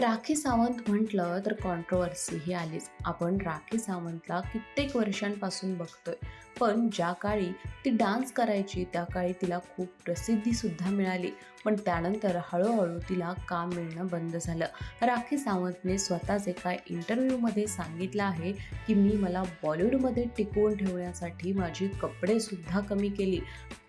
राखी सावंत म्हटलं तर कॉन्ट्रोवर्सी ही आलीच. आपण राखी सावंतला कित्येक वर्षांपासून बघतोय. पण ज्या काळी ती डान्स करायची त्या काळी तिला खूप प्रसिद्धीसुद्धा मिळाली. पण त्यानंतर हळूहळू तिला काम मिळणं बंद झालं. राखी सावंतने स्वतःच एका इंटरव्ह्यूमध्ये सांगितलं आहे की मी मला बॉलिवूडमध्ये टिकवून ठेवण्यासाठी माझी कपडेसुद्धा कमी केली.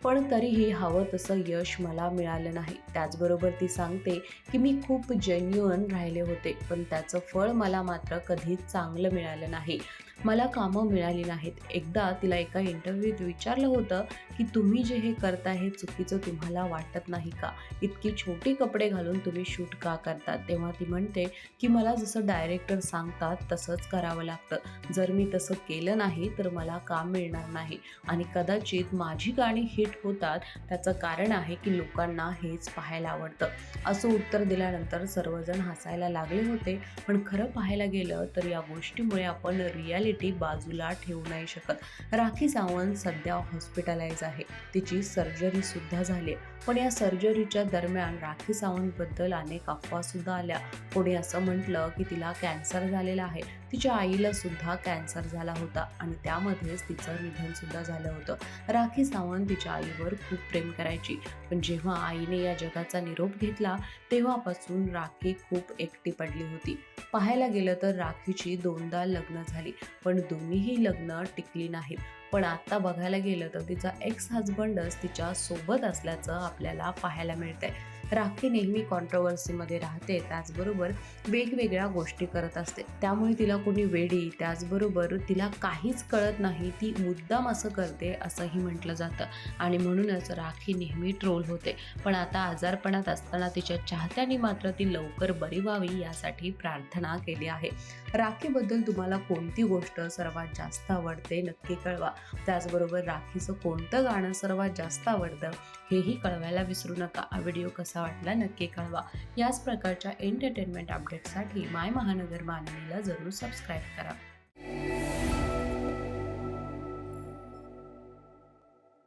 पण तरीही हवं तसं यश मला मिळालं नाही. त्याचबरोबर ती सांगते की मी खूप जेन्युअन राहिले होते पण त्याचं फळ मला मात्र कधीच चांगलं मिळालं नाही. मला कामं मिळाली नाहीत. एकदा तिला एका इंटरव्ह्यूत विचारलं होतं की तुम्ही जे हे करता हे चुकीचं तुम्हाला वाटत नाही का? इतकी छोटी कपडे घालून तुम्ही शूट का करतात? तेव्हा ती म्हणते की मला जसं डायरेक्टर सांगतात तसंच करावं लागतं. जर मी तसं केलं नाही तर मला काम मिळणार नाही. आणि कदाचित माझी गाणी हिट होतात. त्याचं कारण आहे की लोकांना हेच पाहायला आवडतं. असं उत्तर दिल्यानंतर सर्वजण हसायला लागले होते. पण खरं पाहायला गेलं तर या गोष्टीमुळे आपण रियालिटी बाजूला ठेवू नाही शकत. राखी सावंत सध्या हॉस्पिटलाइज आहे. तिची सर्जरी सुद्धा झाली. पण या सर्जरीच्या दरम्यान राखी सावंतबद्दल अनेक अफवा सुद्धा आल्या. कोणी असं म्हटलं की तिला कॅन्सर झालेला आहे. तिच्या आईला सुद्धा कॅन्सर झाला होता आणि त्यामध्येच तिचं निधन सुद्धा झालं होतं. राखी सावंत तिच्या आईवर खूप प्रेम करायची. पण जेव्हा आईने या जगाचा निरोप घेतला तेव्हापासून राखी खूप एकटी पडली होती. पाहायला गेलं तर राखीची दोनदा लग्न झाली पण दोन्हीही लग्न टिकली नाहीत. पण आत्ता बघायला गेलं तर तिचा एक्स हजबंडच तिच्या सोबत असल्याचं आपल्याला पाहायला मिळतंय. राखी नेहमी कॉन्ट्रोवर्सीमध्ये राहते त्याचबरोबर वेगवेगळ्या गोष्टी करत असते. त्यामुळे तिला कोणी वेडी त्याचबरोबर तिला काहीच कळत नाही ती मुद्दाम असं करते असंही म्हटलं जातं. आणि म्हणूनच राखी नेहमी ट्रोल होते. पण आता आजारपणात असताना तिच्या चाहत्यांनी मात्र ती लवकर बरी व्हावी यासाठी प्रार्थना केली आहे. राखीबद्दल तुम्हाला कोणती गोष्ट सर्वात जास्त आवडते नक्की कळवा. त्याचबरोबर राखीचं कोणतं गाणं सर्वात जास्त आवडतं हेही कळवायला विसरू नका. हा व्हिडिओ कसा वाटला नक्की कळवा. याच प्रकारच्या एंटरटेनमेंट अपडेटसाठी माय महानगर माननीला जरूर सबस्क्राईब करा.